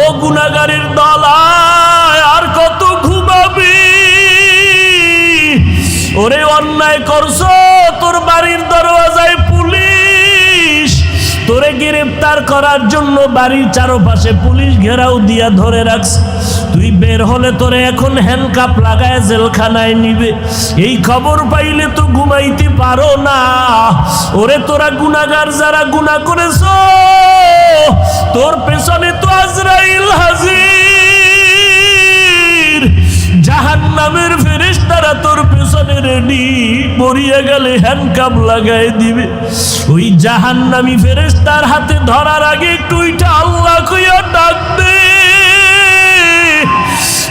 ও গুনাগারের দলায় আর কত ঘুমাবি? ওরে অন্যায় করছ, তোর বাড়ির দরওয়াজায় পুলিশ। তোরে গ্রেফতার করার জন্য বাড়ির চারপাশে পুলিশ ঘেরাও দিয়া ধরে রাখছে। তুই বের হলে তোরে এখন হ্যান্ডকাপ লাগায় জেলখানায় নিবে। এই খবর পাইলে তো ঘুমাইতে পারো না। ওরে তোরা গুনাগার যারা গুনাহ করেছ তোর পেছনে তো আজরাইল হাজির। জাহান নামের ফেরেশতারা তোর পেছনে রেডি মরিয়া গেলে হ্যান্ডকাপ লাগাই দিবে। ওই জাহান নামি ফেরেশতার হাতে ধরার আগে একটু ওইটা আল্লাহ কইয়া ডাক দে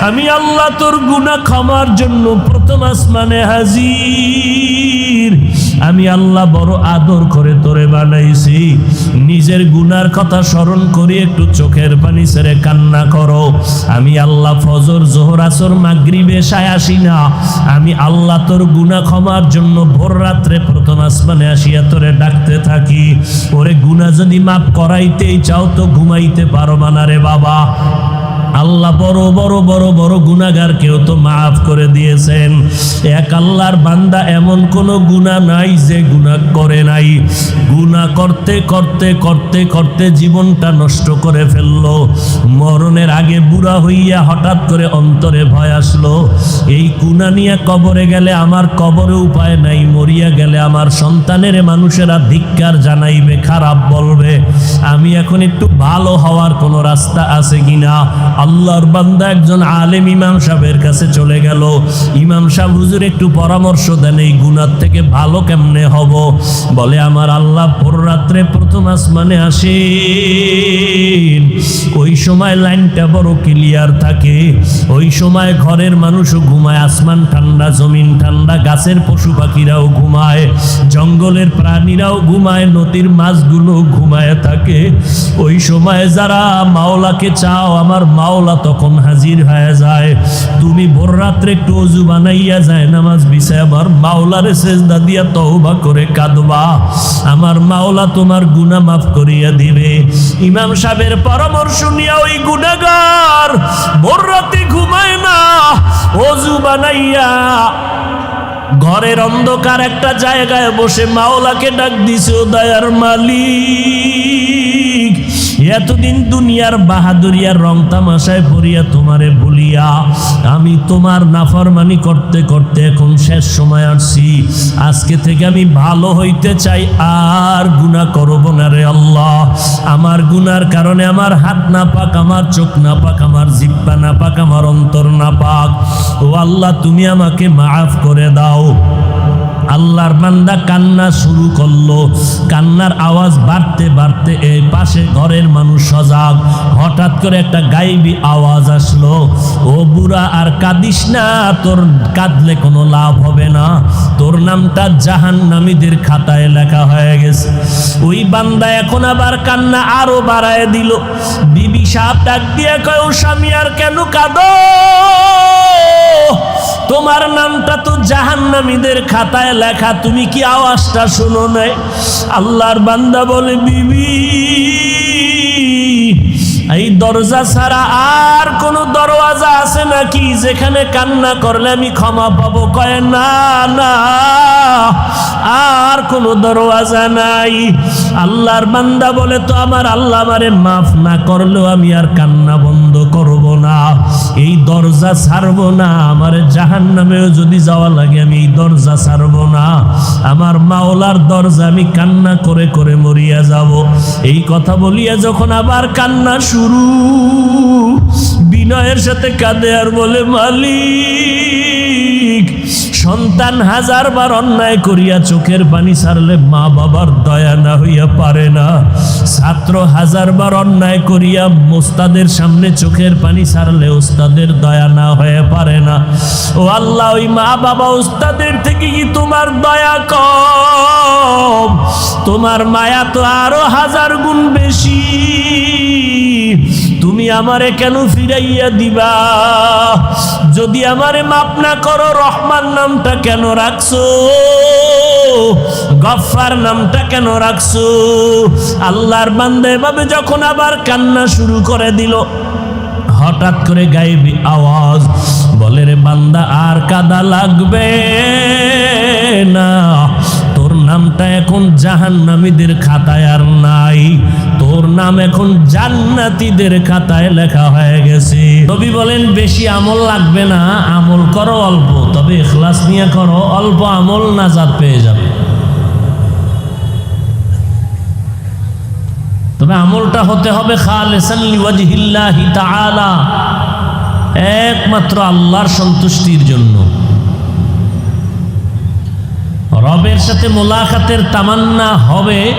আমি আল্লাহ তোর গুনাহ ক্ষমার জন্য প্রথম আসমানে হাজির। আমি আল্লাহ বড় আদর করে তোরে বানাইছি। নিজের গুনার কথা স্মরণ করি, একটু চোখের পানি ছেড়ে কান্না করো। আমি আল্লাহ ফজর, জোহর, আসর, মাগরিবে সায় আসি না। আমি আল্লাহ তোর গুনাহ ক্ষমার জন্য ভোর রাত্রে প্রথম আসমানে আসিয়া তোরে ডাকতে থাকি। ওরে গুনাহ যদি মাফ করাইতেই চাও তো ঘুমাইতে পারো না রে বাবা। আল্লাহ বড় বড় বড় বড় গুনাগার কেউ তো মাফ করে দিয়েছেন। এক আল্লাহর বান্দা এমন কোন গুনাহ নাই যে গুনাহ করে নাই। গুনাহ করতে করতে করতে করতে জীবনটা নষ্ট করে ফেলল। মরণের আগে বুড়া হইয়া হঠাৎ করে অন্তরে ভয় আসলো। এই গুনাহ নিয়ে কবরে গেলে আমার কবরে উপায় নাই, মরিয়া গেলে আমার সন্তানের মানুষেরা ধিক্কার জানাইবে, খারাপ বলবে। আমি এখন একটু ভালো হওয়ার কোনো রাস্তা আছে কিনা? আল্লাহর বান্দা একজন আলেম ইমাম সাহেবের কাছে চলে গেল। ইমাম সাহেব, হুজুর, একটু পরামর্শ দেন, এই গুনার থেকে ভালো কেমনে হব? বলে, আমার আল্লাহ ভোর রাত্রে প্রথম আসমানে আসেন। ওই সময় লাইনটা বড় ক্লিয়ার থাকে। ওই সময় ঘরের মানুষও ঘুমায়, আসমান ঠান্ডা, জমিন ঠান্ডা, গাছের পশু পাখিরাও ঘুমায়, জঙ্গলের প্রাণীরাও ঘুমায়, নদীর মাছগুলো ঘুমায় থাকে। ওই সময় যারা মাওলাকে চাও, আমার মাওলা তখন হাজির হয়ে যায়। তুমি ভোর রাত্রে একটু অজু বানাইয়া যায়, নামাজ বিছায় আমার মাওলারে সেজদা দিয়া তওবা করে কাঁদবা। আমার মাওলা তোমার গুনাহ মাফ করিয়া দিবে। ইমাম সাহেবের পরামর্শ নিয়ে ওই গুনাহগার ভোর রাতে ঘুমায় না। অজু বানাইয়া ঘরের অন্ধকার একটা জায়গায় বসে মাওলাকে ডাক দিছে দয়ার মালিক। এতদিন দুনিয়ার বাহাদুরিয়ার রং তামাশায় পড়িয়া তোমারে ভুলিয়া আমি তোমার নাফরমানি করতে করতে এখন শেষ সময় আসছি। আজকে থেকে আমি ভালো হইতে চাই, আর গুনাহ করব না রে আল্লাহ। আমার গুনার কারণে আমার হাত না পাক আমার চোখ না পাক আমার জিব্বা না পাক আমার অন্তর না পাক ও আল্লাহ, তুমি আমাকে মাফ করে দাও। আল্লাহর বান্দা কান্না শুরু করল। কান্নার আওয়াজ বাড়তে বাড়তে এই পাশে ঘরের মানুষ সজাগ। হঠাৎ করে একটা গাইবি আওয়াজ আসলো। ও বুড়া, আর কাঁদিস না, তোর কাঁদলে কোনো লাভ হবে না। তোর নামটা জাহান নামীদের খাতায় লেখা হয়ে গেছে। ওই বান্দা এখন আবার কান্না আরও বাড়ায় দিল। বিবি সাপ ডাক দিয়ে কয়, স্বামী, আর কেন কাঁদো? তোমার নামটা তো জাহান্নামীদের খাতায় লেখা, তুমি কি আওয়াজটা শুনো নাই? আল্লাহর বান্দা বলে, বিবি এই দরজা ছাড়া আর কোন দরওয়াজা আছে নাকি? যেখানে কান্না করলে আমি ক্ষমা পাবো? কয়, না না, আর কোন দরওয়াজা নাই। আল্লাহর বান্দা বলে, তো আমার আল্লাহ আমারে মাফ না করলেও আমি আর কান্না বন্ধ করব না। এই দরজা ছাড়বো না। আমার জাহান নামেও যদি যাওয়া লাগে, আমি এই দরজা ছাড়বো না। আমার মাওলার দরজা, আমি কান্না করে করে মরিয়া যাব। এই কথা বলিয়া যখন আবার কান্না শুরু বিনয়ের সাথে কাঁদে আর বলে মালিক সন্তান হাজার বার অন্যায় করিয়া চোখের পানি ছাড়লে মা বাবার দয়া না হইয়া পারে না। ছাত্র হাজার বার অন্যায় করিয়া মোস্তাদের সামনে চোখের পানি ছাড়লে ওস্তাদের দয়া না হয়ে পারে না। ও আল্লাহ, ওই মা বাবা ওস্তাদের থেকে কি তোমার দয়া কম? তোমার মায়া তো আরও হাজার গুণ বেশি। তুমি আমারে কেন ফিরাইয়া দিবা? যদি আমার মাপ না করো, রহমান নামটা কেন রাখছো? গফার নামটা কেন রাখছো? আল্লাহর বান্দে এভাবে যখন আবার কান্না শুরু করে দিল, হঠাৎ করে গাইবি আওয়াজ বলে, রে বান্দা, আর কাদা লাগবে না। নামটা এখন জাহান্নামীদের খাতায় আর নাই। তোর নাম এখন জান্নাতীদের খাতায় লেখা হয়ে গেছে। নবী বলেন, বেশি আমল লাগবে না, আমল করো অল্প। তবে ইখলাস নিয়ে করো, অল্প আমল নাজাদ পেয়ে যাবে। তবে আমলটা হতে হবে খালেসান লিওয়াজহিল্লাহি তাআলা। একমাত্র আল্লাহর সন্তুষ্টির জন্য। রবের সাথে মোলাকাতের তামান্না হবে,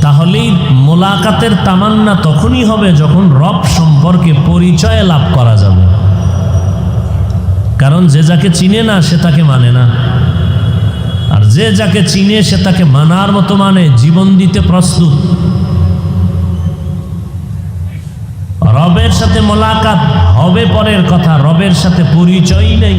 তাহলেই মোলাকাতের তামান্না তখনই হবে যখন রব সম্পর্কে পরিচয় লাভ করা যাবে। কারণ যে যাকে চিনে না, সে তাকে মানে না। আর যে যাকে চিনে, সে তাকে মানার মতো মানে জীবন দিতে প্রস্তুত। রবের সাথে মোলাকাত হবে পরের কথা, রবের সাথে পরিচয়ই নেই।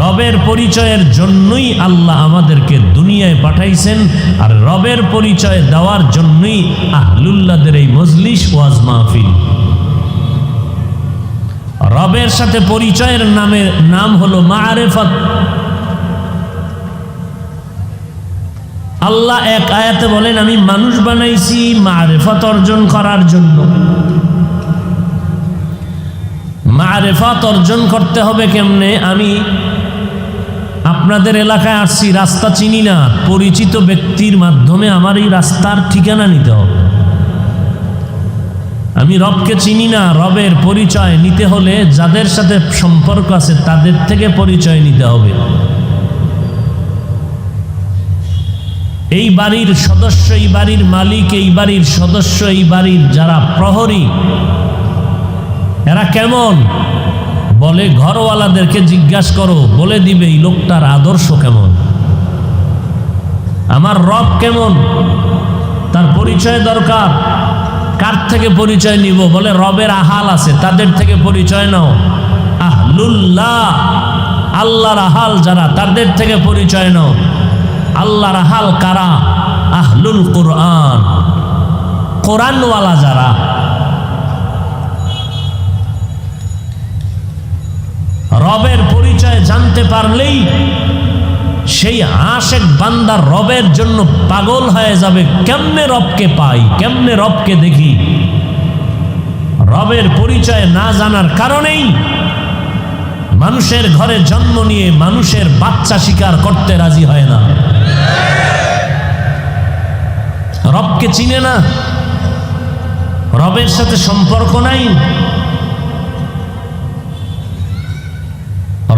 রবের পরিচয়ের জন্যই আল্লাহ আমাদেরকে দুনিয়ায় পাঠাইছেন, আর রবের পরিচয় দেওয়ার জন্যই আহলুল্লাদের এই মজলিস ওয়াজ মাহফিল। রবের সাথে পরিচয়ের নামের নাম হলো মারেফত। আল্লাহ এক আয়াতে বলেন, আমি মানুষ বানাইছি মারেফত অর্জন করার জন্য। মারেফত অর্জন করতে হবে কেমনে? আমি আপনাদের এলাকায় আসছি, রাস্তা চিনি না। পরিচিত ব্যক্তির মাধ্যমে আমার এই রাস্তার ঠিকানা নিতে হবে। আমি রবকে চিনি না, রবের পরিচয় নিতে হলে যাদের সাথে সম্পর্ক আছে তাদের থেকে পরিচয় নিতে হবে। এই বাড়ির সদস্য, এই বাড়ির মালিক, এই বাড়ির সদস্য, এই বাড়ির যারা প্রহরী, এরা কেমন? বলে, ঘরওয়ালাদেরকে জিজ্ঞাসা করো, বলে দিবে এই লোকটার আদর্শ কেমন? আমার রব কেমন? তার পরিচয় দরকার। কার থেকে পরিচয় নিব? বলে, রবের আহাল আছে, তাদের থেকে পরিচয় নাও। আহলুল্লাহ, আল্লাহর আহাল যারা, তাদের থেকে পরিচয় নাও। আল্লাহর আহাল কারা? আহলুল কোরআন। কোরআনওয়ালা যারা রবের পরিচয় জানতে পারলেই সেই আশেক বান্দার রবের জন্য পাগল হয়ে যাবে। কেমনে রবকে পাই? কেমনে রবকে দেখি? রবের পরিচয় না জানার কারণেই মানুষের ঘরে জন্ম নিয়ে মানুষের বাচ্চা শিকার করতে রাজি হয় না। রবকে চিনে না। রবের সাথে সম্পর্ক নাই।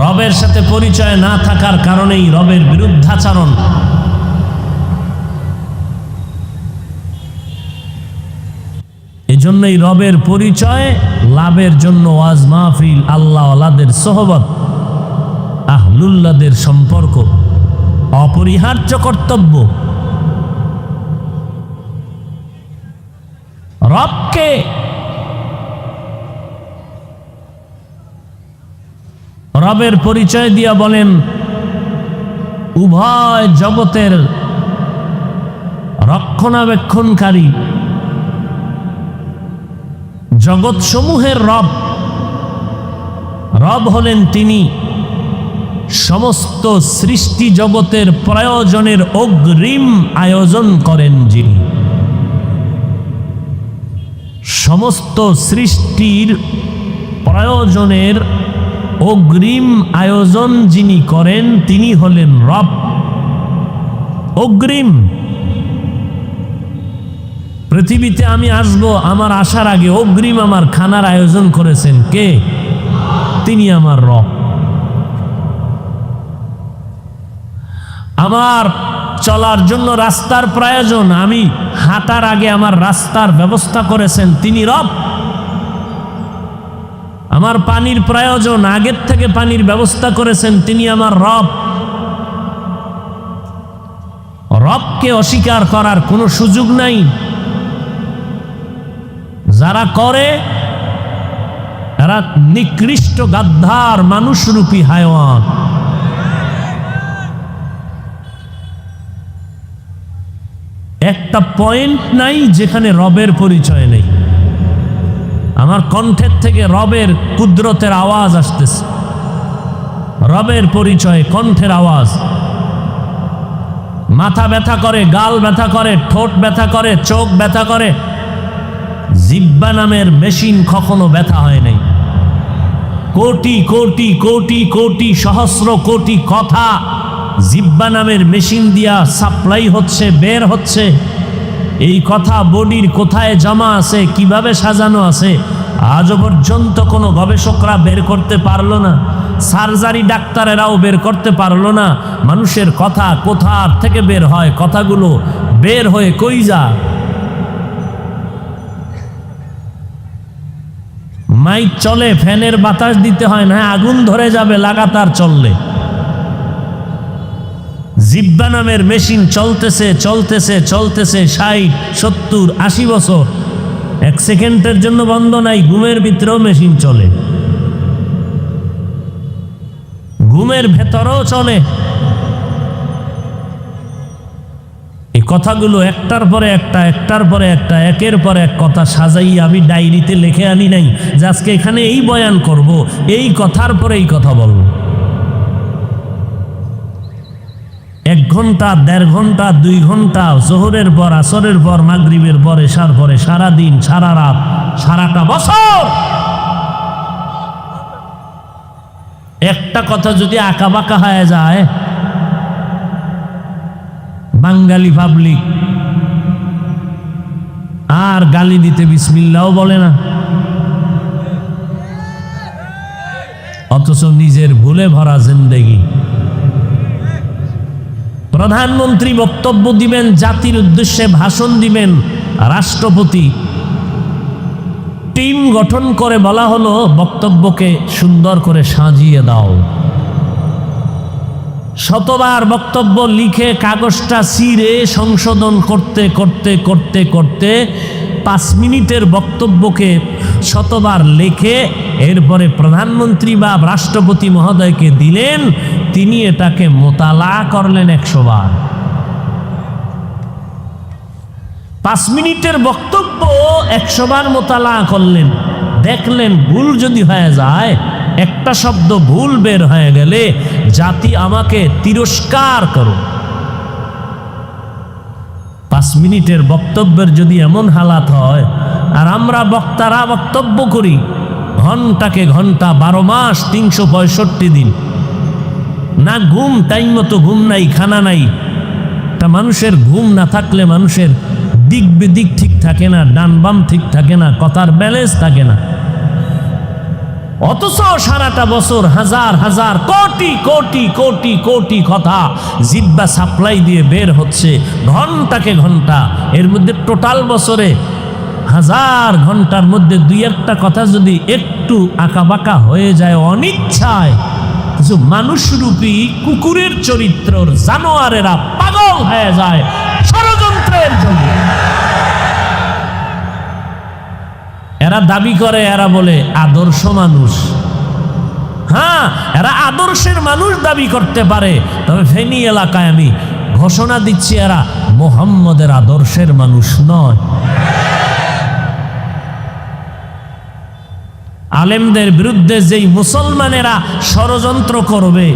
রবের সাথে পরিচয় না থাকার কারণেই রবের বিরুদ্ধাচরণ। এজন্যই রবের পরিচয়, লাভের জন্য ওয়াজ মাহফিল, আল্লাহ আলাদের সোহবত, আহলুল্লাদের সম্পর্ক, অপরিহার্য কর্তব্য। রবকে রবের পরিচয় দিয়া বলেন, উভয় জগতের রক্ষণাবেক্ষণকারী জগৎসমূহের রব রব হলেন তিনি সমস্ত সৃষ্টি জগতের প্রয়োজনের অগ্রিম আয়োজন করেন যিনি। সমস্ত সৃষ্টির প্রয়োজনের অগ্রিম আয়োজন যিনি করেন, তিনি হলেন রব। অগ্রিম। পৃথিবীতে আমি আসব, আমার আসার আগে অগ্রিম আমার খানার আয়োজন করেছেন কে? তিনি আমার রব। আমার চলার জন্য রাস্তার প্রয়োজন, আমি হাঁটার আগে আমার রাস্তার ব্যবস্থা করেছেন, তিনি রব। আমার পানির প্রয়োজন, আগের থেকে পানির ব্যবস্থা করেছেন তিনি আমার রব। রবকে অস্বীকার করার কোনো সুযোগ নাই। যারা করে এরা নিকৃষ্ট গাদ্ধার মানুষরূপী হায়ওয়ান। একটা পয়েন্ট নাই যেখানে রবের পরিচয় নেই। আমার কণ্ঠের থেকে রবের কুদরতের আওয়াজ আসতেছে। রবের পরিচয় কণ্ঠের আওয়াজ। মাথা ব্যথা করে, গাল ব্যথা করে, ঠোঁট ব্যথা করে, চোখ ব্যথা করে। জিব্বা নামের মেশিন কখনো ব্যথা হয় নাই। কোটি কোটি কোটি কোটি, সহস্র কোটি কথা জিব্বা নামের মেশিন দিয়া সাপ্লাই হচ্ছে, বের হচ্ছে। এই কথা বডির কোথায় জমা আছে, কীভাবে সাজানো আছে, আজও পর্যন্ত কোনো গবেষকরা বের করতে পারল না। সার্জারি ডাক্তারেরাও বের করতে পারল না। মানুষের কথা কোথার থেকে বের হয়, কথাগুলো বের হয়ে কই যা মাইক চলে, ফ্যানের বাতাস দিতে হয়, না আগুন ধরে যাবে লাগাতার চললে। জিব্বা নামের মেশিন চলতেছে চলতেছে চলতেছে ষাট, সত্তর, আশি বছর। এক সেকেন্ডের জন্য বন্ধ নাই, ঘুমের ভিতরেও মেশিন চলে। ঘুমের ভেতরেও চলে। এই কথাগুলো একটার পরে একটা, একটার পরে একটা, একের পর এক কথা সাজাই, আমি ডায়েরিতে লিখে আনি নাই। যে আজকে এখানে এই বয়ান করব, এই কথার পরে এই কথা বলব। ঘণ্টা, দেড় ঘণ্টা, দুই ঘণ্টা, জোহরের পর, আসরের পর, মাগরিবের পর এসার পরে সারা দিন সারা রাত, সারাটা বছর। একটা কথা যদি আঁকা বাঁকা হয়ে যায়, বাঙালি পাবলিক আর গালি দিতে বিসমিল্লাও বলে না। অথচ নিজের ভুলে ভরা জিন্দেগি। প্রধানমন্ত্রী বক্তব্য দিবেন, জাতির উদ্দেশ্যে ভাষণ দিবেন রাষ্ট্রপতি। টিম গঠন করে বলা হলো, বক্তব্যকে সুন্দর করে সাজিয়ে দাও। শতবার বক্তব্য লিখে কাগজটা সিরে সংশোধন করতে করতে করতে করতে পাঁচ মিনিটের বক্তব্যকে শতবার লেখে এরপরে প্রধানমন্ত্রী বা রাষ্ট্রপতি মহোদয়কে দিলেন, তিনি এটাকে মোতালা করলেন একশো বার পাঁচ মিনিটের বক্তব্য একশো বার মোতালা করলেন। দেখলেন ভুল যদি হয়ে যায়, একটা শব্দ ভুল বের হয়ে গেলে জাতি আমাকে তিরস্কার করো। পাঁচ মিনিটের বক্তব্যের যদি এমন হালাত হয় আর আমরা বক্তারা বক্তব্য করি। ঘন্টাকে ঘণ্টা, বারো মাস, তিনশো পঁয়ষট্টি দিন। না ঘুম টাইম মতো ঘুম নাই, খানা নাই। তা মানুষের ঘুম না থাকলে মানুষের দিক বিদিক ঠিক থাকে না, ডান বাম ঠিক থাকে না, কথার ব্যালেন্স থাকে না। অথচ সারাটা বছর হাজার হাজার, কোটি কোটি কোটি কোটি কথা জিব্বা সাপ্লাই দিয়ে বের হচ্ছে। ঘন্টাকে ঘণ্টা, এর মধ্যে টোটাল বছরে হাজার ঘণ্টার মধ্যে দুই একটা কথা যদি একটু আঁকাবাঁকা হয়ে যায় অনিচ্ছায়, কিছু মানুষরূপী কুকুরের চরিত্রর জানোয়ারেরা পাগল হয়ে যায় ষড়যন্ত্রের জন্য। এরা দাবি করে, এরা বলে, আদর্শ মানুষ। হ্যাঁ এরা আদর্শের মানুষ দাবি করতে পারে, তবে ফেনী এলাকায় আমি ঘোষণা দিচ্ছি, এরা মোহাম্মদের আদর্শের মানুষ নয়। আলেমদের বিরুদ্ধে যেই মুসলমানেরা ষড়যন্ত্র করবে,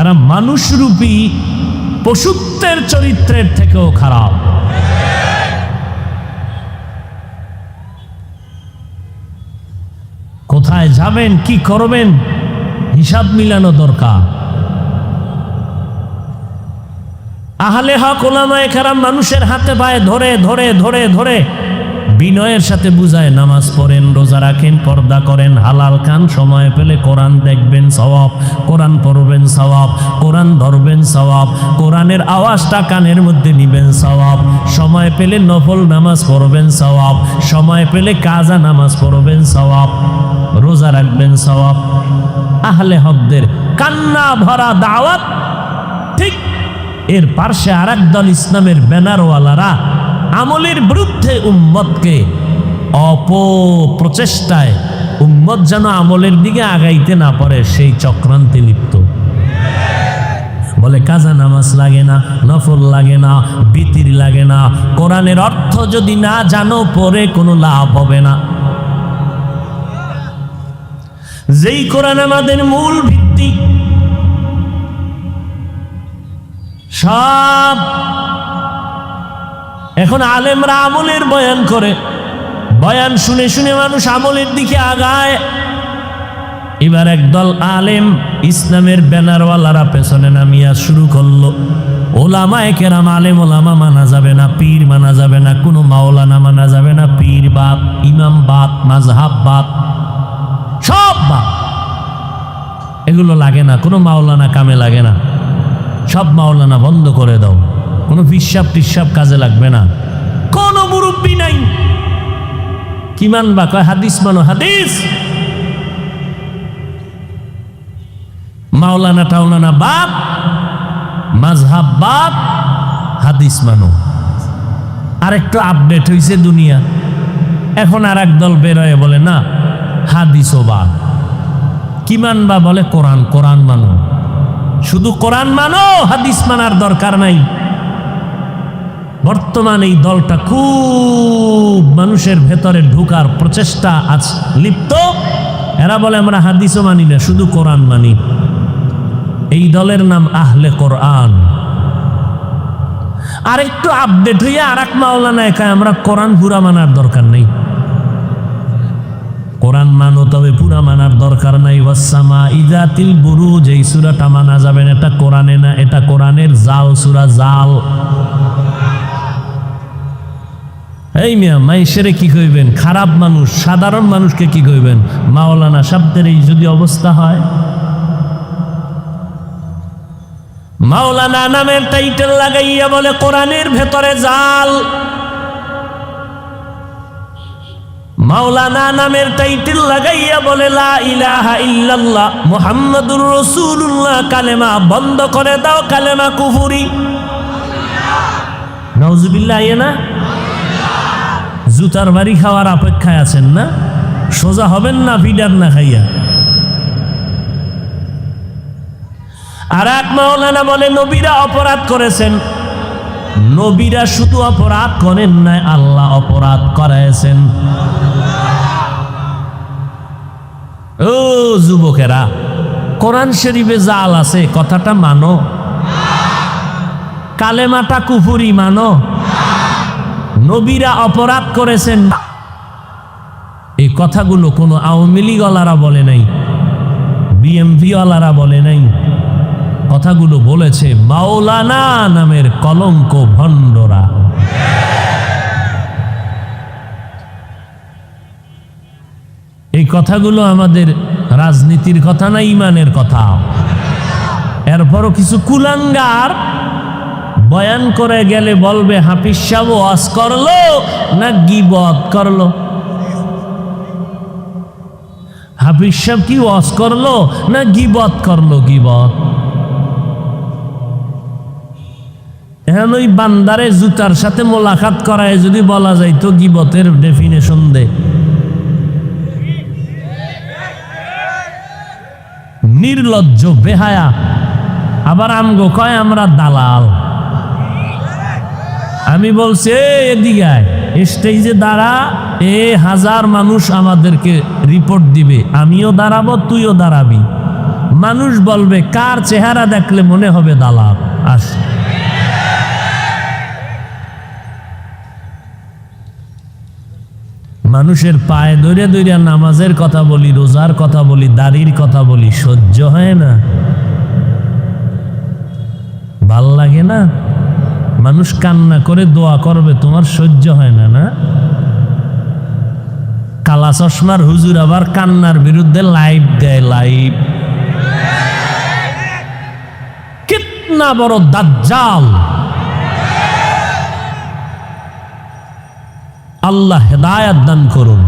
এরা মানুষরূপী পশুত্বের চরিত্রের থেকেও খারাপ। কোথায় যাবেন, কি করবেন, হিসাব মিলানো দরকার। আহলে হক ওলামায়ে কেরাম মানুষের হাতে পায়ে ধরে ধরে ধরে ধরে বিনয়ের সাথে বুঝায়, নামাজ পড়েন, রোজা রাখেন, পর্দা করেন, হালাল খান, সময় পেলে কোরআন দেখবেন, সওয়াব। কোরআন পড়বেন, সওয়াব। কোরআন ধরবেন, সওয়াব। কোরআনের আওয়াজটা কানের মধ্যে নিবেন, সওয়াব। সময় পেলে নফল নামাজ পড়বেন, সওয়াব। সময় পেলে কাজা নামাজ পড়বেন, সওয়াব। রোজা রাখবেন, সওয়াব। আহলে হকদের কান্না ভরা দাওয়াত, ঠিক। এর পার্শ্বে আর দল ইসলামের ব্যানারওয়ালারা আমলের বিরুদ্ধে উম্মতকে অপপ্রচেষ্টায় উম্মত যেন আমলের দিকে আগাইতে না পারে, সেই চক্রান্তে লিপ্ত। বলে কাজা নামাজ লাগে না, নফল লাগে না, বিতির লাগে না, কোরআনের অর্থ যদি না জানো, পরে কোনো লাভ হবে না। যেই কোরআন আমাদের মূল ভিত্তি, সব এখন আলেমরা আমলের বয়ান করে। বয়ান শুনে শুনে মানুষ আমলের দিকে আগায়। এবার একদল আলেম ইসলামের ব্যানারওয়ালারা পেছনে নামিয়া শুরু করল। ওলামা একেরাম, আলেম ওলামা মানা যাবে না, পীর মানা যাবে না, কোনো মাওলানা মানা যাবে না, পীর বাপ, ইমাম বাপ মাঝহাব বাপ, সব বাপ। এগুলো লাগে না, কোনো মাওলানা কামে লাগে না। সব মাওলানা বন্ধ করে দাও। কোনো ফিসাব টিসাব কাজে লাগবে না। কোনো মুরব্বী নাই। কি মানবা? কয়, হাদিস মানো, হাদিস? মাওলানা টাওলানা বাপ মাঝহাব বাপ, হাদিস মানো। আর একটু আপডেট হয়েছে দুনিয়া। এখন আর এক দল বেরোয়, বলে, না হাদিসও বাপ। কি মানবা? বলে, কোরআন কোরআন মানো। শুধু কোরআন মানো, হাদিস মানার দরকার নাই। বর্তমান এই দলটা খুব মানুষের ভেতরে ঢুকার প্রচেষ্টা আজ লিপ্ত। এরা বলে, আমরা হাদিসও মানি না, শুধু কোরআন মানি। এই দলের নাম আহলে কোরআন। আর একটু আপডেট হইয়া আর এক মাওলানা একা আমরা কোরআন পুরা মানার দরকার নেই। কোরআন মানো, তবে পুরা মানার দরকার নাই। ওয়াসামা ইজাতিল বুরুজ, এই সুরাটা মানা যাবে না। এটা কোরআনে না, এটা কোরআনের জাল, সুরা জাল। এই মিয়া, মাইশেরে কি কইবেন? খারাপ মানুষ, সাধারণ মানুষকে কি কইবেন? মাওলানা শব্দের এই যদি অবস্থা হয়? মাওলানা নামের টাইটেল লাগাইয়া বলে, কোরআনের ভেতরে জাল। মাওলানা নামের টাইটেল লাগাইয়া বলে, লা ইলাহা ইল্লাল্লাহ মুহাম্মাদুর রাসূলুল্লাহ। কালেমা বন্ধ করে দাও, কালেমা কুফুরি। নাউজুবিল্লাহ না? জুতার বাড়ি খাওয়ার অপেক্ষায় আছেন না? সোজা হবেন না ফিডার না খাইয়া? আর এক মাওলানা বলে, নবীরা অপরাধ করেছেন। নবীরা শুধু অপরাধ করেন না আল্লাহ অপরাধ করাইছেন। ও যুবকেরা, কোরআন শরীফে জাল আছে, কথাটা মানো। কালেমাটা কুফুরি মানো। নবীরা অপরাধ করেছেন। এই কথাগুলো কোনো আওয়ামী লীগওয়ালারা বলে নাই বিএমপিওয়ালারা বলে নাই। কথাগুলো বলেছে মাওলানা নামের কলঙ্ক ভণ্ডরা। এই কথাগুলো আমাদের রাজনীতির কথা না ইমানের কথা? এরপরও কিছু কুলাঙ্গার বয়ান করে গেলে বলবে, হাফিজ সাহেব, ওয়াজ করল না গিবত করল? হাফিজ সাহেব কি, ওয়াজ করল না গিবত করল? গিবত। এখন ওই বান্দারে জুতার সাথে মোলাকাত করায় যদি বলা যায়, তো গিবতের ডেফিনেশন দে। নির্লজ্জ, বেহায়া। আবার আমগো কয়, আমরা দালাল। আমি বলছি "এই, এদিকে আয়। স্টেজে দাঁড়া এ হাজার মানুষ আমাদেরকে রিপোর্ট দিবে। আমিও দাঁড়াবো তুইও দাঁড়াবি। মানুষ বলবে কার চেহারা দেখলে মনে হবে দালাল? আস। মানুষের পায়ে দৈরে দৈরে নামাজের কথা বলি রোজার কথা বলি দাড়ির কথা বলি সহ্য হয় না। ভালো লাগে না? মানুষ কান্না করে দোয়া করবে, তোমার সহ্য হয় না না? কালা চশমার হুজুর আবার কান্নার বিরুদ্ধে লাইভ দেয়, লাইভ। কিতনা বড় দাজ্জাল। আল্লাহ হেদায়াত দান করুন।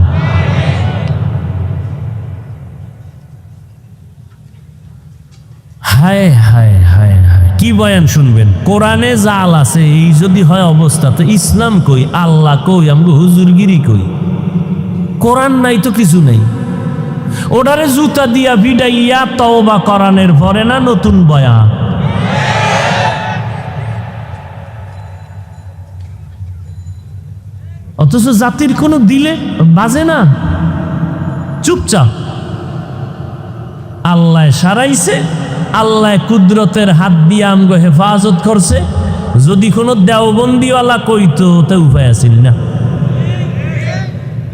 হায় হায় কি বয়ান শুনবেন? কোরআনে জাল আছে, এই যদি হয় অবস্থা, তো ইসলাম কই? আল্লাহ কই? আমগো হুজুরগিরি কই? কোরআন নাই তো কিছু নাই। ওটারে জুতা দিয়া ভিডাইয়া তওবা করানের পরে না নতুন বয়া অথচ জাতির কোনো দিলে বাজে না? চুপচাপ। আল্লাহ সারাইছে আল্লাহ কুদরতের হাত দিয়ে আমগো হেফাজত করছে। যদি কোনো দেওবন্দিওয়ালা কইতো, তা উপায় আছিল না।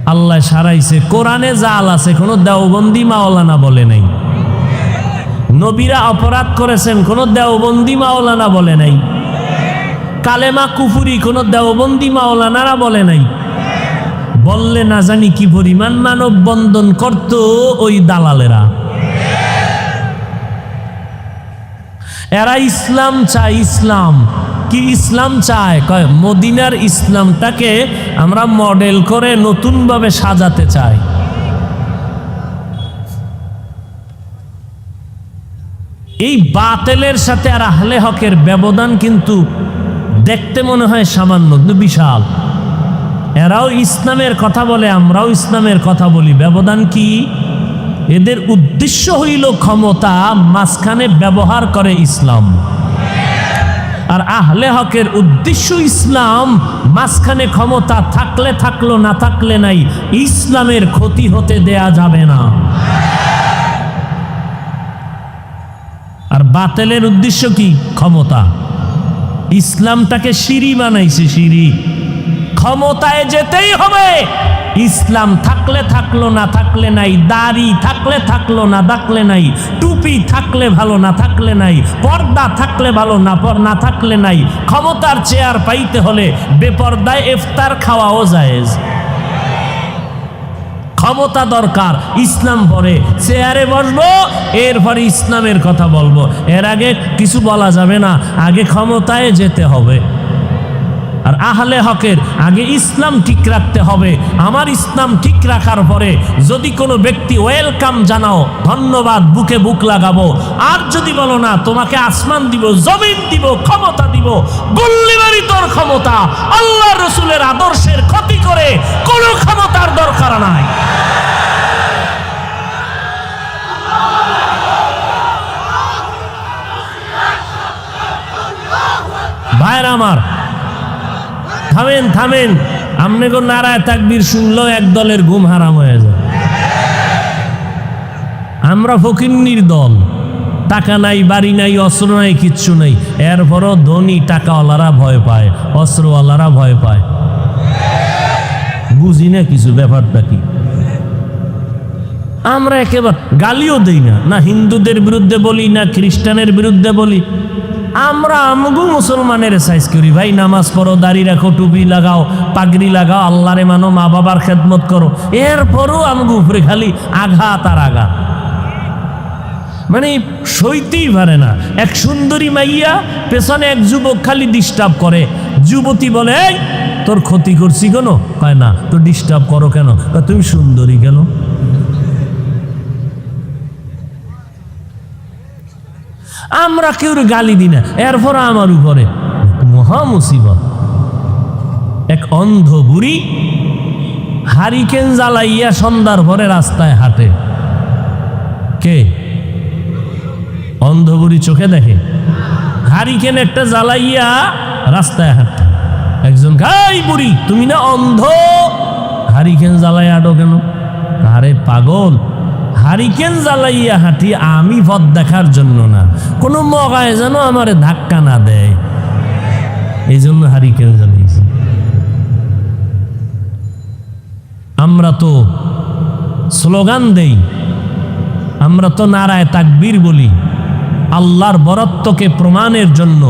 আল্লাহ সারাইছে, কোরআনে জাল আছে, কোনো দেওবন্দি মাওলানা বলে নাই। নবীরা অপরাধ করেছেন, কোনো দেওবন্দি মাওলানা বলে নাই। কালেমা কুফুরি, কোনো দেওবন্দি মাওলানারা বলে নাই। বললে না জানি কি পরিমাণ মানব বন্ধন করত ওই দালালেরা। এরা ইসলাম চায় ইসলাম। কি ইসলাম চায়? কয়, মদিনার ইসলামটাকে আমরা মডেল করে নতুনভাবে সাজাতে চাই। এই বাতেলের সাথে আর আহলে হকের ব্যবধান কিন্তু দেখতে মনে হয় সামান্য বিশাল। এরাও ইসলামের কথা বলে, আমরাও ইসলামের কথা বলি। ব্যবধান কি? এদের উদ্দেশ্য হইল ক্ষমতা, মাঝখানে ব্যবহার করে ইসলাম। আর আহলে হকের উদ্দেশ্য ইসলাম, মাঝখানে ক্ষমতা থাকলে থাকল, না থাকলে নাই, ইসলামের ক্ষতি হতে দেয়া যাবে না। আর বাতেলের উদ্দেশ্য কি? ক্ষমতা। ইসলামটাকে সিঁড়ি বানাইছে সিঁড়ি। ক্ষমতায় যেতেই হবে। ইসলাম থাকলে থাকল, না থাকলে নাই। দাড়ি থাকলে থাকল, না থাকলে নাই। টুপি থাকলে ভালো, না থাকলে নাই। পর্দা থাকলে ভালো, না না থাকলে নাই। ক্ষমতার চেয়ার পাইতে হলে বেপর্দায় ইফতার খাওয়াও জায়েজ। ক্ষমতা দরকার, ইসলাম পরে। চেয়ারে বসবো, এরপরে ইসলামের কথা বলব। এর আগে কিছু বলা যাবে না। আগে ক্ষমতায় যেতে হবে। আর আহলে হকের আগে ইসলাম ঠিক রাখতে হবে। আমার ইসলাম ঠিক রাখার পরে যদি কোনো ব্যক্তি ওয়েলকাম জানাও, ধন্যবাদ, বুকে বুক লাগাবো। আর যদি বলো না, তোমাকে আসমান দিব, জমিন দিব, ক্ষমতা দিব, গুল্লিবাড়ি তোর ক্ষমতা, আল্লাহ রসুলের আদর্শের ক্ষতি করে কোনো ক্ষমতার দরকার নাই। ভাইরা আমার থামেন থামেন। আমনে গো নারায় তাকবির শুনলেও এক দলের ঘুম হারাম হয়ে যায়। আমরা ফকিন্নির দল। টাকা নাই, বাড়ি নাই, অস্ত্র নাই, কিচ্ছু নাই। এরপরও ধনী টাকাওয়ালারা ভয় পায়, অস্ত্রওয়ালারা ভয় পায়। বুঝি না কিছু ব্যাপারটা কি? আমরা একেবারে গালিও দেই না। না হিন্দুদের বিরুদ্ধে বলি, না খ্রিস্টানের বিরুদ্ধে বলি। আমরা আমগু মুসলমানের সাইজ করি। ভাই, নামাজ পড়ো, দাড়ি রাখো, টুপি লাগাও, পাগড়ি লাগাও, আল্লাহরে মানো, মা বাবার খেদমত করো। এরপরও আমগু উপরে খালি আঘাত আর আঘাত। মানে সইতেই পারে না। এক সুন্দরী মাইয়া পেছনে এক যুবক খালি ডিস্টার্ব করে। যুবতী বলে তোর ক্ষতি করছি কেন? কয়, না, তো ডিস্টার্ব করো কেন? তুমি সুন্দরী কেন? আমরা কেউ গালি দিই না, এরপর আমার উপরে। মহা মুসিবত। এক অন্ধ বুড়ি হারিকেন জ্বালাইয়া সন্ধ্যার পরে রাস্তায় হাঁটে। কে? অন্ধ বুড়ি চোখে দেখে। হারিকেন একটা জ্বালাইয়া রাস্তায় হাঁটে। একজন গাই বুড়ি, তুমি না অন্ধ? হারিকেন জ্বালাই আডো কেন? আরে পাগল। হারিকেন জ্বালাইয়া হাঁটি আমি পথ দেখার জন্য না। কোনো মগায় যেন আমারে ধাক্কা না দেয়। এই জন্য হারিকেন জ্বালাইছি। আমরা তো স্লোগান দেই, আমরা তো নারায় তাকবীর বলি, আল্লাহর বরত্বকে প্রমাণের জন্য।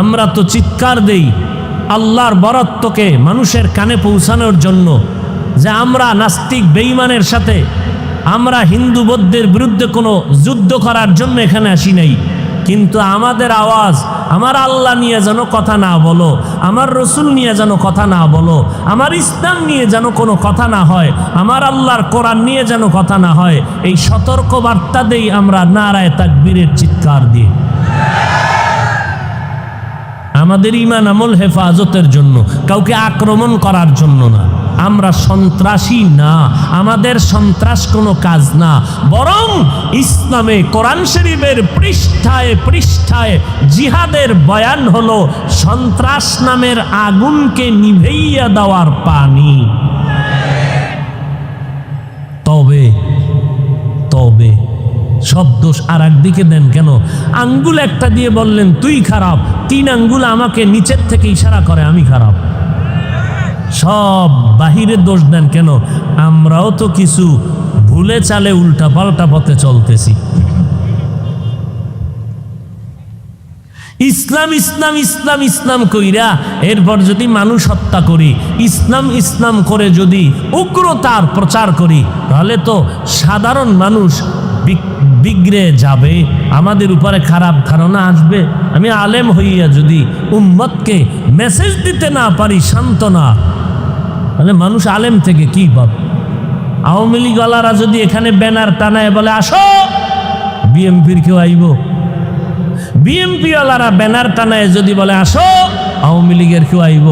আমরা তো চিৎকার দেই, আল্লাহর বরত্বকে মানুষের কানে পৌঁছানোর জন্য, যে আমরা নাস্তিক, বেঈমানের সাথে আমরা হিন্দু বৌদ্ধের বিরুদ্ধে কোনো যুদ্ধ করার জন্য এখানে আসি নাই। কিন্তু আমাদের আওয়াজ, আমার আল্লাহ নিয়ে যেন কথা না বলো, আমার রসুল নিয়ে যেন কথা না বলো, আমার ইসলাম নিয়ে যেন কোনো কথা না হয়, আমার আল্লাহর কোরআন নিয়ে যেন কথা না হয়, এই সতর্ক বার্তা দেই আমরা নারায় তাকবীরের চিৎকার দিয়ে। আমাদের ইমান আমল হেফাজতের জন্য, কাউকে আক্রমণ করার জন্য না। আমরা সন্ত্রাসী না, আমাদের সন্ত্রাস কোনো কাজ না, বরং ইসলামে কোরআন শরীফের পৃষ্ঠায় পৃষ্ঠায় জিহাদের বয়ান হলো, সন্ত্রাস নামের আগুনকে নিভেইয়া দেওয়ার পানি। তবে তবে, সব দোষ আর একদিকে দেন কেন? আঙ্গুল একটা দিয়ে বললেন, তুই খারাপ। তিন আঙ্গুল আমাকে নিচের থেকে ইশারা করে, আমি খারাপ। সব বাহিরে দোষ দেন কেন? আমরাও তো কিছু ভুলে চালে উল্টা পাল্টা পথে চলতেছি। ইসলাম ইসলাম ইসলাম ইসলাম কইরা এরপর যদি মানুষ হত্যা করি, ইসলাম ইসলাম করে যদি উগ্রতার প্রচার করি, তাহলে তো সাধারণ মানুষ বিগড়ে যাবে। আমাদের উপরে খারাপ ধারণা আসবে। আমি আলেম হইয়া যদি উম্মতকে মেসেজ দিতে না পারি, সান্ত্বনা তাহলে মানুষ আলেম থেকে কি পাবে? আওয়ামী লীগওয়ালারা যদি এখানে ব্যানার টানায় বলে, আসো, বিএমপির কেউ আইব? বিএমপিওয়ালারা ব্যানার টানায় যদি বলে, আসো, আওয়ামী লীগের কেউ আইব?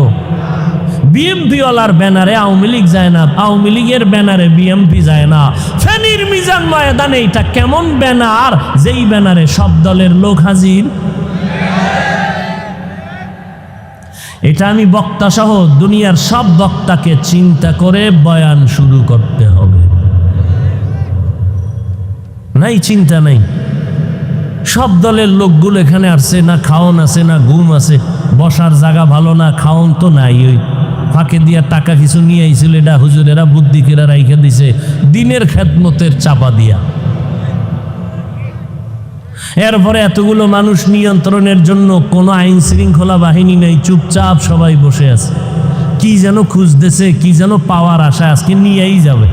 বিএমপিওয়ালার ব্যানারে আওয়ামী লীগ যায় না, আওয়ামী লীগের ব্যানারে বিএমপি যায় না। ফেনীর মিজান ময়দানে এটা কেমন ব্যানার? যেই ব্যানারে সব দলের লোক হাজির। এটা আমি বক্তা সহ দুনিয়ার সব বক্তাকে চিন্তা করে বয়ান শুরু করতে হবে। নাই চিন্তা নাই। সব দলের লোকগুলো এখানে আসছে, না খাওন আছে, না ঘুম আছে, বসার জায়গা ভালো না, খাওন তো নাই ওই। ফাঁকে দিয়া টাকা কিছু নিয়ে আইছিল, এটা হুজুরেরা বুদ্ধি কেরা রাইখে দিছে, দিনের খেদমতের চাপা দিয়া। এরপরে এতগুলো মানুষ নিয়ন্ত্রণের জন্য কোনো আইন শৃঙ্খলা বাহিনী নেই, চুপচাপ সবাই বসে আছে। কি যেন খুঁজতেছে, কি যেন পাওয়ার আশা আজকে নিয়েই যাবে।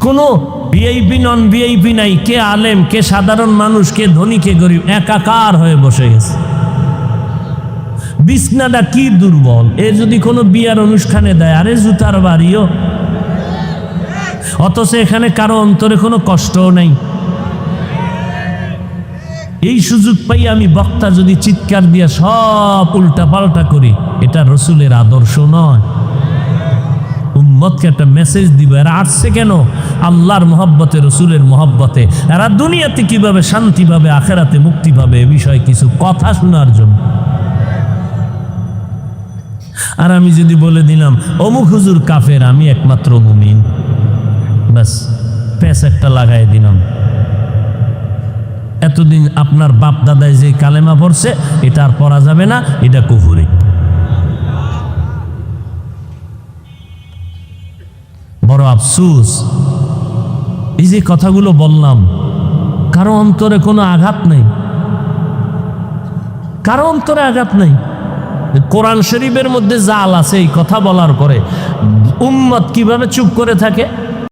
কোনো ভিআইপি নন ভিআইপি নাই, কে আলেম, কে সাধারণ মানুষ, কে ধনী, কে গরিব, একাকার হয়ে বসে গেছে। বিছনাটা কি দুর্বল, এ যদি কোনো বিয়ার অনুষ্ঠানে দেয়, আরে জুতার বাড়িও। অথচ এখানে কারও অন্তরে কোনো কষ্টও নাই। এই সুযোগ পাই আমি বক্তা যদি চিৎকার দিয়ে সব উল্টা পাল্টা করি, এটা রসুলের আদর্শ নয়। উম্মতকে একটা মেসেজ দিব, এরা আসছে কেন? আল্লাহর মহব্বতে, রসুলের মহব্বতে। এরা দুনিয়াতে কীভাবে শান্তি পাবে, আখেরাতে মুক্তি পাবে, এ বিষয়ে কিছু কথা শোনার জন্য। আর আমি যদি বলে দিলাম, অমুক হুজুর কাফের, আমি একমাত্র মুমিন। ব্যাস প্যাস একটা লাগাই দিলাম। এতদিন আপনার বাপ দাদায় যে কালেমা পড়ছে, এটা আর পড়া যাবে না, এটা কুহুরি বড় আফসুস। এই যে কথাগুলো বললাম, কারও অন্তরে কোনো আঘাত নেই। কারও অন্তরে আঘাত নেই। কোরআন শরীফের মধ্যে জাল আছে এই কথা বলার পরে। উম্মত কীভাবে চুপ করে থাকে?